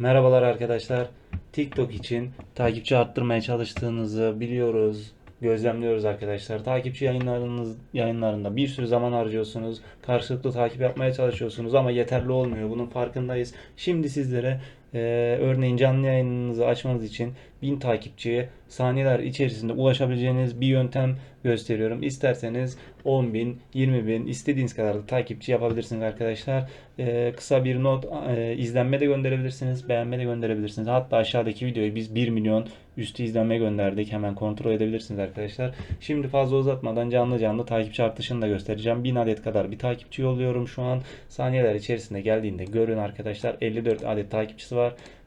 Merhabalar arkadaşlar. TikTok için takipçi arttırmaya çalıştığınızı biliyoruz. Gözlemliyoruz arkadaşlar. Takipçi yayınlarınız yayınlarında bir sürü zaman harcıyorsunuz. Karşılıklı takip yapmaya çalışıyorsunuz ama yeterli olmuyor. Bunun farkındayız. Şimdi sizlere e, örneğin canlı yayınınızı açmanız için 1000 takipçiye saniyeler içerisinde ulaşabileceğiniz bir yöntem gösteriyorum. İsterseniz 10.000, 20.000 istediğiniz kadar da takipçi yapabilirsiniz arkadaşlar. E, kısa bir not e, izlenme de gönderebilirsiniz, beğenme de gönderebilirsiniz. Hatta aşağıdaki videoyu biz 1 milyon üstü izlenme gönderdik. Hemen kontrol edebilirsiniz arkadaşlar. Şimdi fazla uzatmadan canlı canlı takipçi artışını da göstereceğim. 1000 adet kadar bir takipçi yolluyorum şu an. Saniyeler içerisinde geldiğinde görün arkadaşlar 54 adet takipçisi var.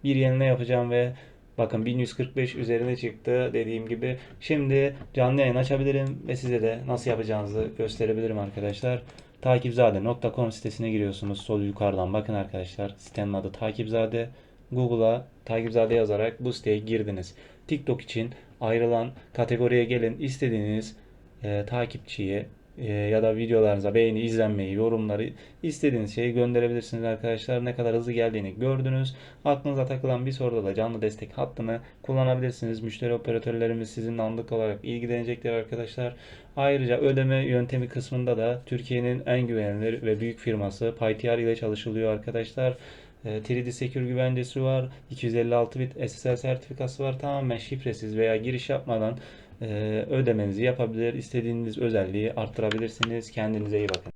Bir yenileme yapacağım ve Bakın 1145 üzerine çıktı dediğim gibi. Şimdi canlı yayın açabilirim ve size de nasıl yapacağınızı gösterebilirim arkadaşlar. Takipzade.com sitesine giriyorsunuz. Sol yukarıdan bakın arkadaşlar. Sitenin adı Takipzade. Google'a Takipzade yazarak bu siteye girdiniz. TikTok için ayrılan kategoriye gelin. İstediğiniz e, takipçiye e, ya da videolarınıza beğeni, izlenmeyi, yorumları istediğiniz şeyi gönderebilirsiniz arkadaşlar. Ne kadar hızlı geldiğini gördünüz. Aklınıza takılan bir soruda da canlı destek hattını kullanabilirsiniz. Müşteri operatörlerimiz sizinle anlık olarak ilgilenecekler arkadaşlar. Ayrıca ödeme yöntemi kısmında da Türkiye'nin en güvenilir ve büyük firması PyTR ile çalışılıyor arkadaşlar. E, 3D Secure güvencesi var. 256 bit SSL sertifikası var. Tamamen şifresiz veya giriş yapmadan e, ödemenizi yapabilir. İstediğiniz özelliği arttırabilirsiniz. Kendinize iyi bakın.